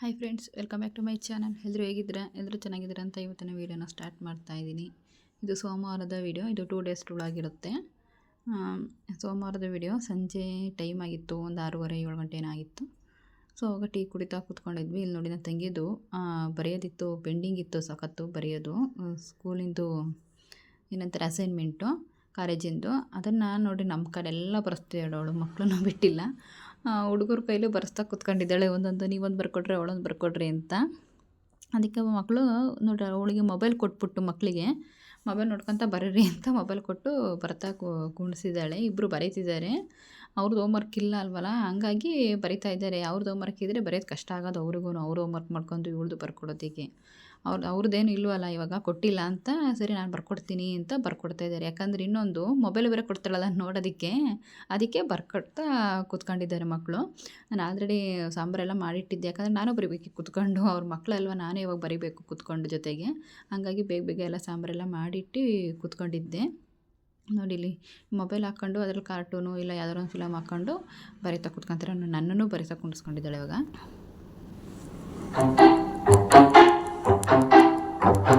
Hi friends welcome back to my channel ಎಲ್ಲರೂ ಹೇಗಿದ್ದೀರಾ? ಎಲ್ಲರೂ ಚೆನ್ನಾಗಿದ್ದೀರಾ ಅಂತ ಇವತ್ತಿನ ವೀಡಿಯೋನ ಸ್ಟಾರ್ಟ್ ಮಾಡ್ತಾ ಇದ್ದೀನಿ. ಇದು ಸೋಮವಾರದ ವೀಡಿಯೋ ಇದು ಟೂ ಡೇಸ್ ಆಗಿರುತ್ತೆ. ಸೋಮವಾರದ ವೀಡಿಯೋ ಸಂಜೆ ಟೈಮ್ ಆಗಿತ್ತು. ಒಂದು ಆರೂವರೆ, ಏಳು ಗಂಟೆ ಏನಾಗಿತ್ತು ಸೊ ಅವಾಗ ಟೀ ಕುಡಿತಾ ಕೂತ್ಕೊಂಡಿದ್ವಿ. ಇಲ್ಲಿ ನೋಡಿ ನನ್ನ ತಂಗಿದು ಬರೆಯೋದಿತ್ತು ಪೆಂಡಿಂಗ್ ಇತ್ತು, ಸಖತ್ತು ಬರೆಯೋದು. ಸ್ಕೂಲಿಂದು ಏನಂತಾರೆ ಅಸೈನ್ಮೆಂಟು ಕಾಲೇಜಿಂದು ಅದನ್ನು ನೋಡಿ ನಮ್ಮ ಕಡೆ ಎಲ್ಲ ಬರೆಸ್ತಿದ್ದಾಳೆ ಅವಳು ಮಕ್ಕಳನ್ನೂ ಬಿಟ್ಟಿಲ್ಲ. ಹುಡುಗರ ಕೈಲೂ ಬರೆಸ್ತಾ ಕೂತ್ಕೊಂಡಿದ್ದಾಳೆ, ಒಂದೊಂದು, ನೀವೊಂದು ಬರ್ಕೊಡ್ರಿ, ಅವಳೊಂದು ಬರ್ಕೊಡ್ರಿ ಅಂತ. ಅದಕ್ಕೆ ಮಕ್ಕಳು ನೋಡಿ ಅವಳಿಗೆ ಮೊಬೈಲ್ ಕೊಟ್ಬಿಟ್ಟು ಮಕ್ಕಳಿಗೆ ಮೊಬೈಲ್ ನೋಡ್ಕೊತ ಬರೀರಿ ಅಂತ ಮೊಬೈಲ್ ಕೊಟ್ಟು ಬರ್ತಾ ಕುಣಿಸಿದ್ದಾಳೆ. ಇಬ್ಬರು ಬರೀತಿದ್ದಾರೆ. ಅವ್ರದ್ದು ಹೋಮ್ವರ್ಕ್ ಇಲ್ಲ ಅಲ್ವಲ್ಲ? ಹಂಗಾಗಿ ಬರಿತಾ ಇದ್ದಾರೆ. ಅವ್ರದ್ದು ಹೋಮ್ವರ್ಕ್ ಇದ್ದರೆ ಬರೆಯೋದು ಕಷ್ಟ ಆಗೋದು ಅವ್ರಿಗೂ ಅವ್ರು ಹೋಮ್ವರ್ಕ್ ಮಾಡ್ಕೊಂಡು ಇವಳ್ದು ಬರ್ಕೊಡೋದಕ್ಕೆ. ಅವ್ರದ್ದು ಅವ್ರದ್ದೇನು ಇಲ್ವಲ್ಲ ಇವಾಗ, ಕೊಟ್ಟಿಲ್ಲ ಅಂತ ಸರಿ ನಾನು ಬರ್ಕೊಡ್ತೀನಿ ಅಂತ ಬರ್ಕೊಡ್ತಾ ಇದ್ದಾರೆ. ಯಾಕಂದ್ರೆ ಇನ್ನೊಂದು ಮೊಬೈಲ್ ಬೇರೆ ಕೊಡ್ತಾಳಲ್ಲ ನೋಡೋದಕ್ಕೆ, ಅದಕ್ಕೆ ಬರ್ಕೊಡ್ತಾ ಕೂತ್ಕೊಂಡಿದ್ದಾರೆ ಮಕ್ಕಳು ನಾನು ಆಲ್ರೆಡಿ ಸಾಂಬಾರೆಲ್ಲ ಮಾಡಿಟ್ಟಿದ್ದೆ. ಯಾಕಂದರೆ ನಾನು ಬರಿಬೇಕು ಕೂತ್ಕೊಂಡು, ಅವ್ರ ಮಕ್ಕಳಲ್ವ ನಾನೇ ಇವಾಗ ಬರಿಬೇಕು ಕೂತ್ಕೊಂಡು ಜೊತೆಗೆ. ಹಾಗಾಗಿ ಬೇಗ ಬೇಗ ಎಲ್ಲ ಸಾಂಬಾರೆಲ್ಲ ಮಾಡಿಟ್ಟು ಕೂತ್ಕೊಂಡಿದ್ದೆ. ನೋಡಿ ಇಲ್ಲಿ ಮೊಬೈಲ್ ಹಾಕ್ಕೊಂಡು ಅದ್ರಲ್ಲಿ ಕಾರ್ಟೂನು ಇಲ್ಲ ಯಾವ್ದಾರು ಒಂದು ಫಿಲಮ್ ಹಾಕ್ಕೊಂಡು ಬರೀತಾ ಕೂತ್ಕೊಂತಾರೆ. ನನ್ನನ್ನು ಬರೀತಾ ಕುಂಡಿಸ್ಕೊಂಡಿದ್ದಾಳೆ ಇವಾಗ. ಇದು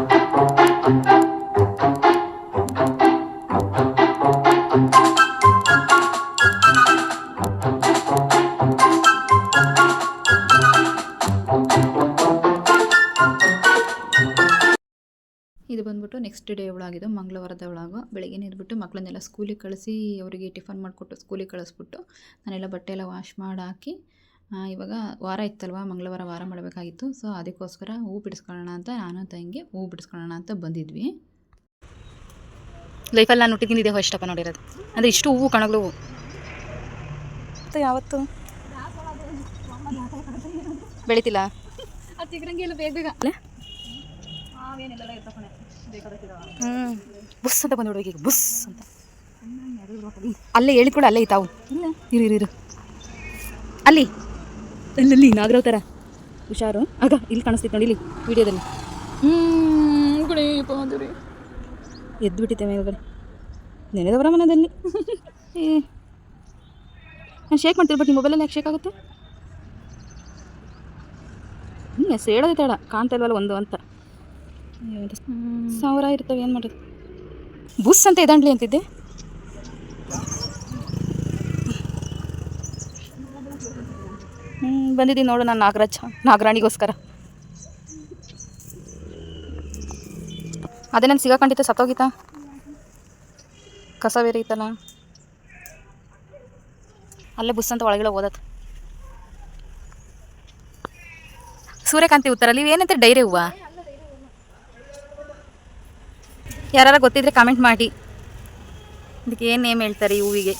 ಬಂದ್ಬಿಟ್ಟು ನೆಕ್ಸ್ಟ್ ಡೇ ಒಳಗಿದು ಮಂಗಳವಾರದ ಒಳಗು. ಬೆಳಗ್ಗೆ ಇದ್ಬಿಟ್ಟು ಮಕ್ಕಳನ್ನೆಲ್ಲ ಸ್ಕೂಲಿಗೆ ಕಳಿಸಿ, ಅವರಿಗೆ ಟಿಫನ್ ಮಾಡಿಕೊಟ್ಟು ಸ್ಕೂಲಿಗೆ ಕಳಿಸ್ಬಿಟ್ಟು, ನಾನೆಲ್ಲ ಬಟ್ಟೆ ಎಲ್ಲ ವಾಶ್ ಮಾಡಿ ಹಾಕಿ ಇವಾಗ ವಾರ ಇತ್ತಲ್ವ? ಮಂಗಳವಾರ ವಾರ ಮಾಡಬೇಕಾಗಿತ್ತು. ಸೊ ಅದಕ್ಕೋಸ್ಕರ ಹೂ ಬಿಡಿಸ್ಕೊಳ್ಳೋಣ ಅಂತ ನಾನು ತಂಗಿ ಹೂ ಬಿಡಿಸ್ಕೊಳ್ಳೋಣ ಅಂತ ಬಂದಿದ್ವಿ. ಲೈಫಲ್ಲಿ ನಾನು ಹುಟ್ಟಿದ್ದೀನಿ ಇದೆ ಇಷ್ಟಪ್ಪ ನೋಡಿರೋದು. ಅಂದರೆ ಇಷ್ಟು ಹೂವು ಕಣಗಳು. ಯಾವತ್ತು? ಬೆಳಿತಿಲ್ಲ? ಬೇಗ ಬೇಗ. ಹ್ಞೂ ಬುಸ್ ಅಂತ ಬಂದು ಈಗ ಬುಸ್ ಅಂತ. ಅಲ್ಲೇ ಹೇಳಿ ಕೂಡ ಅಲ್ಲೇ ಇತ್ತು ಇರು ಇರು ಇರು. ಅಲ್ಲಿ. ಅಲ್ಲಲ್ಲಿ ನಾಗರಾವ್ ಥರ ಹುಷಾರು. ಆಗ ಇಲ್ಲಿ ಕಾಣಿಸ್ತಿತ್ತು ನೋಡಿ ಇಲ್ಲಿ ವಿಡಿಯೋದಲ್ಲಿ. ಎದ್ದು ಬಿಟ್ಟಿತ್ತೆ ಮೇಲ್ಗಡೆ. ನೆನೆದವರ ಮನದಲ್ಲಿ. ನಾನು ಶೇಕ್ ಮಾಡ್ತೀನಿ ಬಟ್ ನಿಮ್ಮ ಮೊಬೈಲಲ್ಲಿ ಯಾಕೆ ಶೇಕ್ ಆಗುತ್ತೆ? ಹ್ಞೂ ಎಸ್ ಹೇಳೋದು ತಡ. ಕಾಣ್ತಾ ಇಲ್ವಲ್ಲ ಒಂದು ಅಂತ. ಸಾವಿರ ಇರ್ತವೆ ಏನು ಮಾಡೋದು? ಬುಸ್ ಅಂತ ಇದ್ದಾಂಡ್ಲಿ ಅಂತಿದ್ದೆ. ಹ್ಞೂ ಬಂದಿದ್ದೀನಿ ನೋಡು ನಾನು ನಾಗರಾಜ್, ನಾಗರಾಣಿಗೋಸ್ಕರ. ಅದೇ ನಾನು ಸಿಗಾಕೊಂಡಿತ್ತು ಸತ್ತೋಗಿತ್ತಾ ಕಸ ಬೇರೆ ಇತ್ತಲ್ಲ. ಅಲ್ಲೇ ಬುಸ್ ಅಂತ ಒಳಗಡೆ ಓದತ್ತು ಸೂರ್ಯಕಾಂತಿ ಉತ್ತರ, ನೀವು ಏನಂತ ಡೈರಿ ಹೂವ? ಯಾರು ಗೊತ್ತಿದ್ರೆ ಕಾಮೆಂಟ್ ಮಾಡಿ. ಇದಕ್ಕೆ ಏನು ನೇಮ್ ಹೇಳ್ತಾರೆ ಈ ಹೂವಿಗೆ?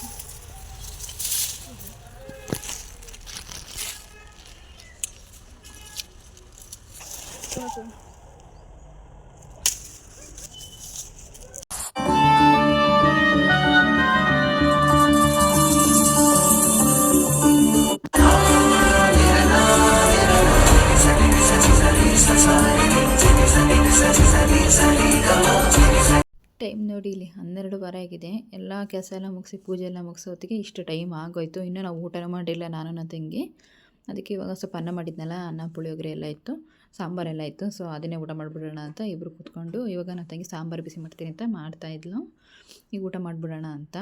ಟೈಮ್ ನೋಡಿ, ಇಲ್ಲಿ ಹನ್ನೆರಡು ವಾರ ಆಗಿದೆ. ಎಲ್ಲ ಕೆಲಸ ಎಲ್ಲ ಮುಗಿಸಿ, ಪೂಜೆ ಎಲ್ಲ ಮುಗಿಸೋತ್ತಿಗೆ ಇಷ್ಟು ಟೈಮ್ ಆಗೋಯ್ತು. ಇನ್ನೂ ನಾವು ಊಟ ಮಾಡಿಲ್ಲ, ನಾನು ನನ್ನ ತಂಗಿ. ಅದಕ್ಕೆ ಇವಾಗ ಸ್ವಲ್ಪ ಅನ್ನ ಮಾಡಿದ್ನಲ್ಲ, ಅನ್ನ, ಪುಳಿಯೋಗರೆ ಎಲ್ಲ ಇತ್ತು. ಸಾಂಬಾರೆಲ್ಲ ಇತ್ತು. ಸೊ ಅದನ್ನೇ ಊಟ ಮಾಡಿಬಿಡೋಣ ಅಂತ ಇಬ್ಬರು ಕೂತ್ಕೊಂಡು, ಇವಾಗ ನನ್ನ ತಂಗಿ ಸಾಂಬಾರು ಬಿಸಿ ಮಾಡ್ತೀನಿ ಅಂತ ಮಾಡ್ತಾ ಇದ್ಲು. ಈಗ ಊಟ ಮಾಡಿಬಿಡೋಣ ಅಂತ.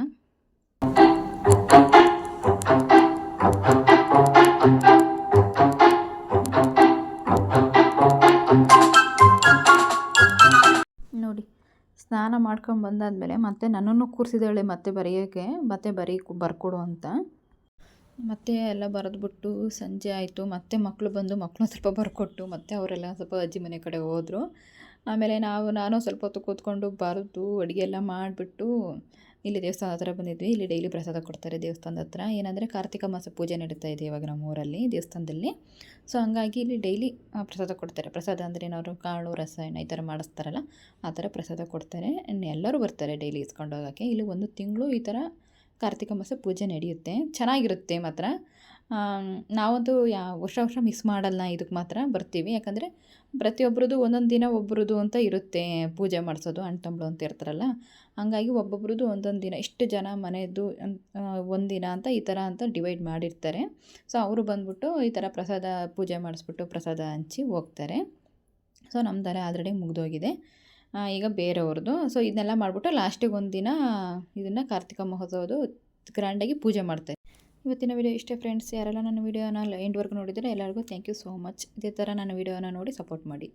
ಸ್ನಾನ ಮಾಡ್ಕೊಂಡು ಬಂದಾದಮೇಲೆ ಮತ್ತೆ ನನ್ನನ್ನು ಕೂರಿಸಿದಾಳೆ ಮತ್ತೆ ಬರೆಯೋಕ್ಕೆ ಮತ್ತೆ ಬರೀ ಬರ್ಕೊಡು ಅಂತ. ಮತ್ತೆ ಎಲ್ಲ ಬರೆದ್ಬಿಟ್ಟು ಸಂಜೆ ಆಯಿತು. ಮತ್ತೆ ಮಕ್ಕಳು ಬಂದು ಮಕ್ಕಳು ಸ್ವಲ್ಪ ಬರ್ಕೊಟ್ಟು ಮತ್ತೆ ಅವರೆಲ್ಲ ಸ್ವಲ್ಪ ಅಜ್ಜಿ ಮನೆ ಕಡೆ ಹೋದರು. ಆಮೇಲೆ ನಾವು, ನಾನು ಸ್ವಲ್ಪ ಹೊತ್ತು ಕೂತ್ಕೊಂಡು ಬರೆದು ಅಡುಗೆ ಎಲ್ಲ ಮಾಡಿಬಿಟ್ಟು ಇಲ್ಲಿ ದೇವಸ್ಥಾನದ ಹತ್ರ ಬಂದಿದ್ವಿ. ಇಲ್ಲಿ ಡೈಲಿ ಪ್ರಸಾದ ಕೊಡ್ತಾರೆ ದೇವಸ್ಥಾನದ ಹತ್ರ. ಏನಂದರೆ ಕಾರ್ತಿಕ ಮಾಸ ಪೂಜೆ ನಡೀತಾ ಇದೆ ಇವಾಗ ನಮ್ಮ ಊರಲ್ಲಿ, ದೇವಸ್ಥಾನದಲ್ಲಿ. ಸೊ ಹಂಗಾಗಿ ಇಲ್ಲಿ ಡೈಲಿ ಪ್ರಸಾದ ಕೊಡ್ತಾರೆ. ಪ್ರಸಾದ ಅಂದರೆ ಏನಾದ್ರು ಕಾಳು, ರಸಾಯನ ಈ ಥರ ಮಾಡಿಸ್ತಾರಲ್ಲ, ಆ ಥರ ಪ್ರಸಾದ ಕೊಡ್ತಾರೆ. ಎಲ್ಲರೂ ಬರ್ತಾರೆ ಡೈಲಿ ಇಸ್ಕೊಂಡು ಹೋಗೋಕ್ಕೆ. ಇಲ್ಲಿ ಒಂದು ತಿಂಗಳು ಈ ಥರ ಕಾರ್ತಿಕ ಮಾಸ ಪೂಜೆ ನಡೆಯುತ್ತೆ. ಚೆನ್ನಾಗಿರುತ್ತೆ ಮಾತ್ರ. ನಾವಂತೂ ಯಾ, ವರ್ಷ ವರ್ಷ ಮಿಸ್ ಮಾಡಲ್ಲ ಇದಕ್ಕೆ ಮಾತ್ರ ಬರ್ತೀವಿ. ಯಾಕಂದರೆ ಪ್ರತಿಯೊಬ್ಬರದು ಒಂದೊಂದು ದಿನ ಒಬ್ರದ್ದು ಅಂತ ಇರುತ್ತೆ ಪೂಜೆ ಮಾಡಿಸೋದು, ಅಣ್ಣ ತಮ್ಮಳು ಅಂತ ಇರ್ತಾರಲ್ಲ. ಹಂಗಾಗಿ ಒಬ್ಬೊಬ್ರದ್ದು ಒಂದೊಂದು ದಿನ, ಇಷ್ಟು ಜನ ಮನೆಯದ್ದು ಒಂದಿನ ಅಂತ ಈ ಥರ ಅಂತ ಡಿವೈಡ್ ಮಾಡಿರ್ತಾರೆ. ಸೊ ಅವರು ಬಂದ್ಬಿಟ್ಟು ಈ ಥರ ಪ್ರಸಾದ ಪೂಜೆ ಮಾಡಿಸ್ಬಿಟ್ಟು ಪ್ರಸಾದ ಹಂಚಿ ಹೋಗ್ತಾರೆ. ಸೊ ನಮ್ಮದೆಲ್ಲ ಆಲ್ರೆಡಿ ಮುಗಿದೋಗಿದೆ. ಈಗ ಬೇರೆಯವ್ರದ್ದು. ಸೊ ಇದನ್ನೆಲ್ಲ ಮಾಡಿಬಿಟ್ಟು ಲಾಸ್ಟಿಗೆ ಒಂದಿನ ಇದನ್ನು ಕಾರ್ತಿಕ ಮಹೋತ್ಸವದು ಗ್ರ್ಯಾಂಡಾಗಿ ಪೂಜೆ ಮಾಡ್ತಾರೆ. ಇವತ್ತಿನ ವಿಡಿಯೋ ಇಷ್ಟೇ ಫ್ರೆಂಡ್ಸ್ ಯಾರೆಲ್ಲ ನನ್ನ ವೀಡಿಯೋನ ಎಂಡ್ವರೆಗೂ ನೋಡಿದರೆ ಎಲ್ಲರಿಗೂ ಥ್ಯಾಂಕ್ ಯು ಸೋ ಮಚ್ ಇದೇ ಥರ ನನ್ನ ವಿಡಿಯೋನ ನೋಡಿ ಸಪೋರ್ಟ್ ಮಾಡಿ.